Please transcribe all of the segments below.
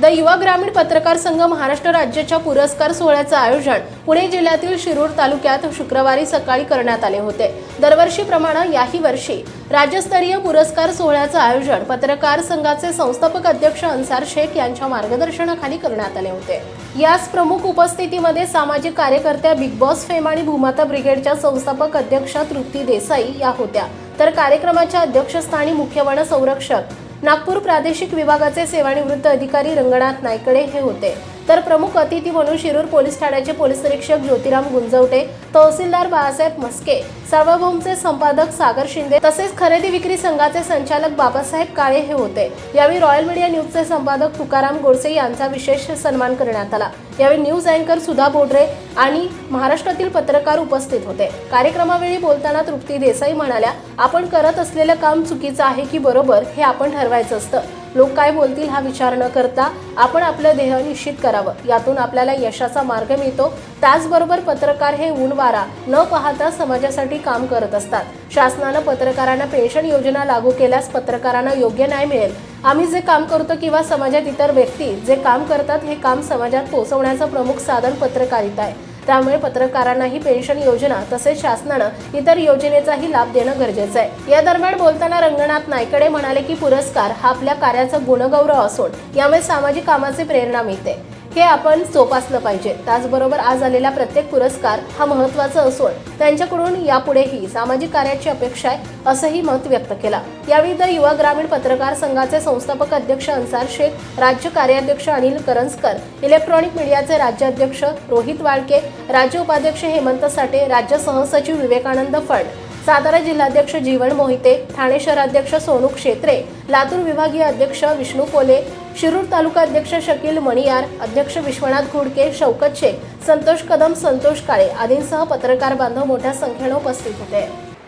The युवा ग्रामीण पत्रकार संघ महाराष्ट्र राज्याच्या पुरस्कार सोहळ्याचं आयोजन पुणे जिल्ह्यातील शिरूर तालुक्यात शुक्रवारी सकाळी करण्यात आले होते. दरवर्षीप्रमाणे याही वर्षी राज्यस्तरीय पुरस्कार सोहळ्याचं आयोजन पत्रकार संघाचे संस्थापक अध्यक्ष अन्सार शेख यांच्या मार्गदर्शनाखाली करण्यात आले होते. यास प्रमुख उपस्थितीमध्ये सामाजिक कार्यकर्त्या बिग बॉस फेम आणि भूमाता ब्रिगेडच्या संस्थापक अध्यक्षा तृप्ती देसाई या होत्या. तर कार्यक्रमाच्या अध्यक्षस्थानी मुख्य वन संरक्षक नागपूर प्रादेशिक विभागाचे सेवानिवृत्त अधिकारी रंगनाथ नायकडे हे होते. तर प्रमुख अतिथी म्हणून शिरूर पोलीस ठाण्याचे पोलीस निरीक्षक ज्योतिराम गुंजवटे तहसीलदार बाळासाहेब मस्के सार्वभौमचे संपादक सागर शिंदे तसेच खरेदी विक्री संघाचे संचालक बाबासाहेब काळे हे होते. यावेळी रॉयल मीडिया न्यूजचे संपादक तुकाराम गोडसे यांचा विशेष सन्मान करण्यात आला. यावेळी न्यूज अँकर सुधा बोडरे आणि महाराष्ट्रातील पत्रकार उपस्थित होते. कार्यक्रमावेळी बोलताना तृप्ती देसाई म्हणाल्या आपण करत असलेलं काम चुकीचं आहे की बरोबर हे आपण ठरवायचं असतं. लोक काय बोलतील हा विचार न करता आपण आपलं ध्येय निश्चित करावं. यातून आपल्याला यशाचा मार्ग मिळतो. त्याचबरोबर पत्रकार हे ऊन वारा न पाहता समाजासाठी काम करत असतात. शासनानं पत्रकारांना पेन्शन योजना लागू केल्यास पत्रकारांना योग्य न्याय मिळेल. आम्ही जे काम करतो किंवा समाजात इतर व्यक्ती जे काम करतात हे काम समाजात पोहोचवण्याचं प्रमुख साधन पत्रकारिता आहे. त्यामुळे पत्रकारांनाही पेन्शन योजना तसेच शासनानं इतर योजनेचाही लाभ देणं गरजेचं आहे. या दरम्यान बोलताना रंगनाथ नायकडे म्हणाले की पुरस्कार हा आपल्या कार्याचा गुणगौरव असून यामुळे सामाजिक कामाची प्रेरणा मिळते. हे आपण जोपासलं पाहिजे. त्याचबरोबर आज आलेला प्रत्येक पुरस्कार हा महत्त्वाचा असून त्यांच्याकडून यापुढेही सामाजिक कार्याची अपेक्षा आहे असंही मत व्यक्त केलं. यावेळी द युवा ग्रामीण पत्रकार संघाचे संस्थापक अध्यक्ष अन्सार शेख राज्य कार्याध्यक्ष अनिल करंजकर इलेक्ट्रॉनिक मीडियाचे राज्याध्यक्ष रोहित वाळके राज्य उपाध्यक्ष हेमंत साठे राज्य सहसचिव विवेकानंद फड सातारा जिल्हाध्यक्ष जीवन मोहिते ठाणे शहराध्यक्ष सोनू क्षेत्रे लातूर विभागीय अध्यक्ष विष्णू कोले शिरूर तालुका अध्यक्ष शकील मणियार अध्यक्ष विश्वनाथ घोडके शौकत शेख संतोष कदम संतोष काळे आदींसह पत्रकार बांधव मोठ्या संख्येनं उपस्थित होते.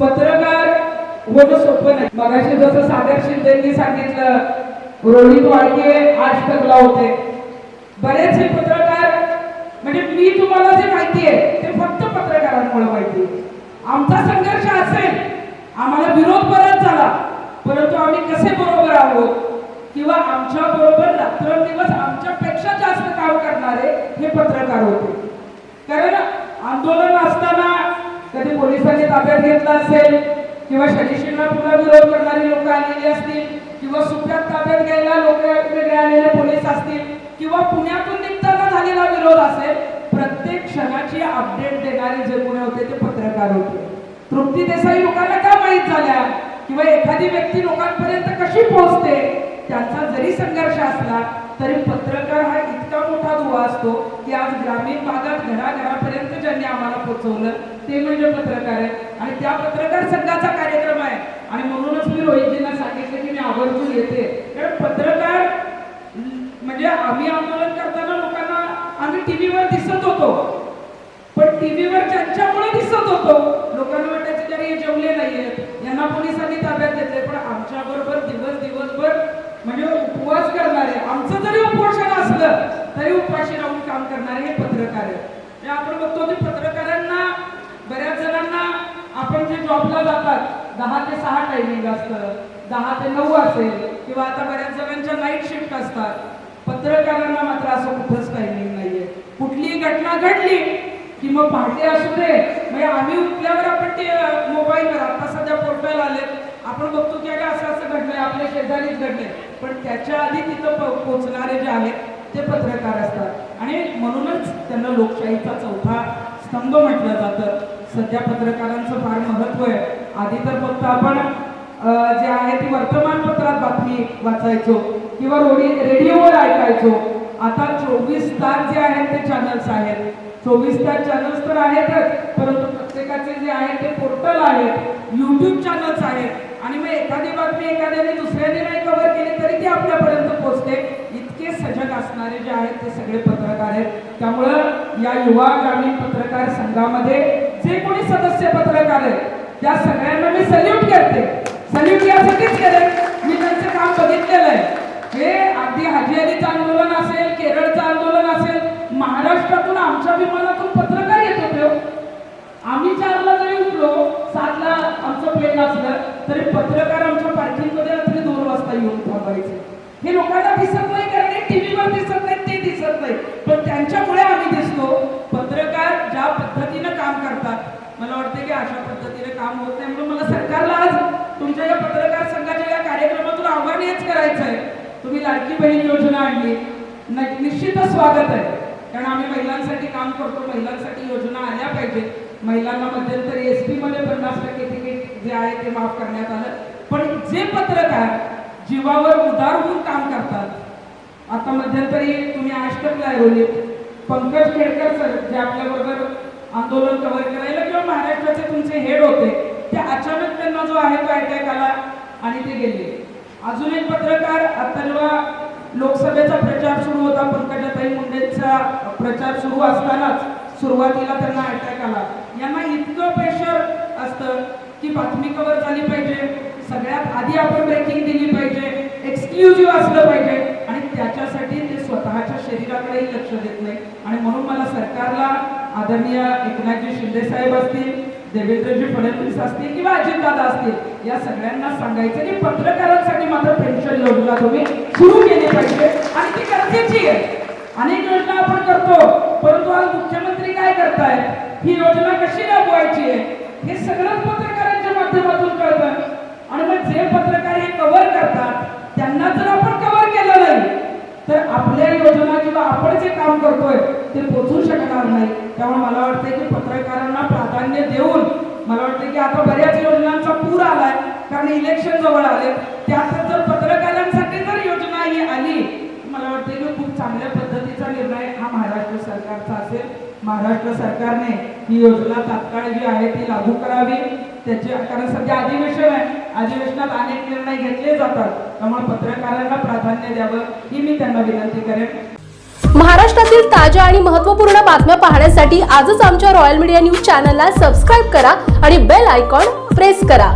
पत्रकार होणं सोपं नाही. मगाशी जसं सागर शिंदेनी सांगितलं रोहित वाडके आज तकला होते. बरेचसे पत्रकार म्हणजे मी तुम्हाला जे माहिती आहे ते फक्त पत्रकारांमुळे माहिती आहे. आमचा संघर्ष असेल आम्हाला विरोध बराच झाला परंतु आम्ही कसे बरोबर आहोत? किंवा आमच्या बरोबर रात्रंदिवस आमच्यापेक्षा जास्त काम करणारे हे पत्रकार होते. कारण आंदोलन असताना कधी पोलिसांनी ताब्यात घेतलं असेल किंवा शनी पुन्हा विरोध करणारी लोक आलेली असतील किंवा सुप्यात ताब्यात घ्यायला लोक वेगळे आलेले पोलीस असतील किंवा पुण्यातून निघताना झालेला विरोध असेल प्रत्येक क्षणाची अपडेट देणारे जे कोणी होते ते पत्रकार होते. तृप्ती देसाई लोकांना का माहीत झाल्या? किंवा एखादी व्यक्ती लोकांपर्यंत कशी पोहोचते? त्यांचा जरी संघर्ष असला तरी पत्रकार हा इतका मोठा दुवा असतो की आज ग्रामीण भागात घराघरापर्यंत ज्यांनी आम्हाला पोहोचवलं ते म्हणजे पत्रकार आहे आणि त्या पत्रकार संघाचा कार्यक्रम आहे. आणि म्हणूनच मी रोहितजींना सांगितलं की मी आवर्जून येते. कारण पत्रकार म्हणजे आम्ही आंदोलन करताना लोकांना आम्ही टीव्हीवर दिसतो होतो. पण टीव्हीवर ज्यांच्यामुळे दिसत होतो लोकांना वाटायचं तरी हे जेवले नाहीयेत यांना पोलिसांनी ताब्यात घेतले पण आमच्या बरोबर दिवस दिवसभर म्हणजे उपवास करणारे आमचं जरी उपोषण असलं तरी उपाशी राहून काम करणारे हे पत्रकार आहेत. म्हणजे आपण बघतो की पत्रकारांना बऱ्याच जणांना आपण जे जॉबला जातात दहा ते सहा टायमिंग असतं. दहा ते नऊ असेल. किंवा आता बऱ्याच जणांच्या नाईट शिफ्ट असतात. पत्रकारांना मात्र असं कुठंच टायमिंग घटना घडली की मग पहाटे असू दे. म्हणजे आम्ही उठल्यावर आपण ते मोबाईलवर आता सध्या पोर्टल आले आपण बघतो की अरे असं असं घडलंय आपल्या शेजारीच घडलंय. पण त्याच्या आधी तिथं पोहोचणारे जे आहेत ते पत्रकार असतात. आणि म्हणूनच त्यांना लोकशाहीचा चौथा स्तंभ म्हटलं जातं. सध्या पत्रकारांचं फार महत्त्व आहे. आधी तर फक्त आपण जे आहे ती वर्तमानपत्रात बातमी वाचायचो किंवा रोडी रेडिओवर ऐकायचो. आता चोवीस तास जे आहेत ते चॅनल्स आहेत. चोवीस तास चॅनल्स तर आहेतच परंतु प्रत्येकाचे जे आहेत ते पोर्टल आहेत यूट्यूब चॅनल्स आहेत. आणि मग एखादी बातमी एखाद्याने दुसऱ्याने नाही कव्हर केली तरी ती आपल्यापर्यंत पोहोचते. इतके सजग असणारे जे आहेत ते सगळे पत्रकार आहेत. त्यामुळं या युवा ग्रामीण पत्रकार संघामध्ये जे कोणी सदस्य पत्रकार आहेत त्या सगळ्यांना मी सल्यूट करते. सल्यूट यासाठीच केले मी त्यांचे काम बघितलेलं आहे हे अगदी हाजी अलीचं आंदोलन असेल केरळचं आंदोलन असेल महाराष्ट्रातून आमच्या विमानातून पत्रकार येत होते हो. आम्ही चारला जरी उठलो सातला आमचं प्लेन असलं तरी पत्रकार आमच्या पार्किंगमध्ये रात्री दोन वाजता वापरायचे. हे लोकांना दिसत नाही कारण हे टीव्हीवर दिसत नाही ते दिसत नाही. पण त्यांच्यामुळे आम्ही दिसतो. पत्रकार ज्या पद्धतीनं काम करतात मला वाटतं की अशा पद्धतीने काम होत नाही म्हणून मला सरकारला आज तुमच्या या पत्रकार संघाच्या या कार्यक्रमातून आव्हान हेच करायचं आहे. तुम्ही लाडकी बहीण योजना आणली. निश्चितच स्वागत आहे. कारण आम्ही महिलांसाठी काम करतो महिलांसाठी योजना आल्या पाहिजेत महिलांना मध्यंतरी एसमध्ये पन्नास टक्के तिकीट जे आहे ते माफ करण्यात आलं. पण जे पत्रकार जीवावर उदार होऊन काम करतात. आता मध्यंतरी तुम्ही आष्टकला ऐवली पंकज खेडकर सर जे आपल्याबरोबर आंदोलन कव्हर करायला किंवा महाराष्ट्राचे तुमचे हेड होते ते अचानक त्यांना जो आहे तो अटॅक आला आणि ते गेले. अजून एक पत्रकार आता जेव्हा लोकसभेचा प्रचार सुरू होता. पंकजाताई मुंडेंचा प्रचार सुरू असतानाच सुरुवातीला त्यांना अटॅक आला. यांना इतकं प्रेशर असतं की बातमी कव्हर झाली पाहिजे. सगळ्यात आधी आपण ब्रेकिंग दिली पाहिजे एक्सक्लुझिव्ह असलं पाहिजे. आणि त्याच्यासाठी ते स्वतःच्या शरीराकडेही लक्ष देत नाही. आणि म्हणून मला सरकारला आदरणीय एकनाथजी शिंदे साहेब असतील देवेंद्रजी फडणवीस असतील किंवा अजितदादा असतील या सगळ्यांना सांगायचं की पत्रकारांसाठी मात्र पेन्शन योजना तुम्ही. सुरू केली पाहिजे. आणि ती गरजेची आहे. अनेक योजना आपण करतो परंतु आज मुख्यमंत्री काय करतायत? ही योजना कशी राबवायची आहे? हे सगळं पत्रकारांच्या माध्यमातून कळतं. आणि मग जे पत्रकार हे कव्हर करतात त्यांना जर आपण कव्हर केलं नाही तर आपल्या योजना किंवा आपण जे काम करतोय ते पोचू शकणार नाही. त्यामुळे मला वाटतं की पत्रकारांना प्राधान्य देऊन मला वाटतं की आता बऱ्याच योजनांचा पूर आलाय कारण इलेक्शन जवळ आले. त्यात जर पत्रकारांसाठी जर योजना ही आली मला वाटतं की खूप चांगल्या पद्धतीचा निर्णय हा महाराष्ट्र सरकारचा असेल. महाराष्ट्र सरकारने ही योजना तात्काळ जी आहे ती लागू करावी. त्याचे कारण सध्या अधिवेशन आहे. अधिवेशनात अनेक निर्णय घेतले जातात. त्यामुळे पत्रकारांना प्राधान्य द्यावं ही मी त्यांना विनंती करेन. महाराष्ट्रातील ताज्या आणि महत्त्वपूर्ण बातम्या पाहण्यासाठी आजच आमच्या रॉयल मीडिया न्यूज चॅनलला सबस्क्राईब करा आणि बेल आयकॉन प्रेस करा.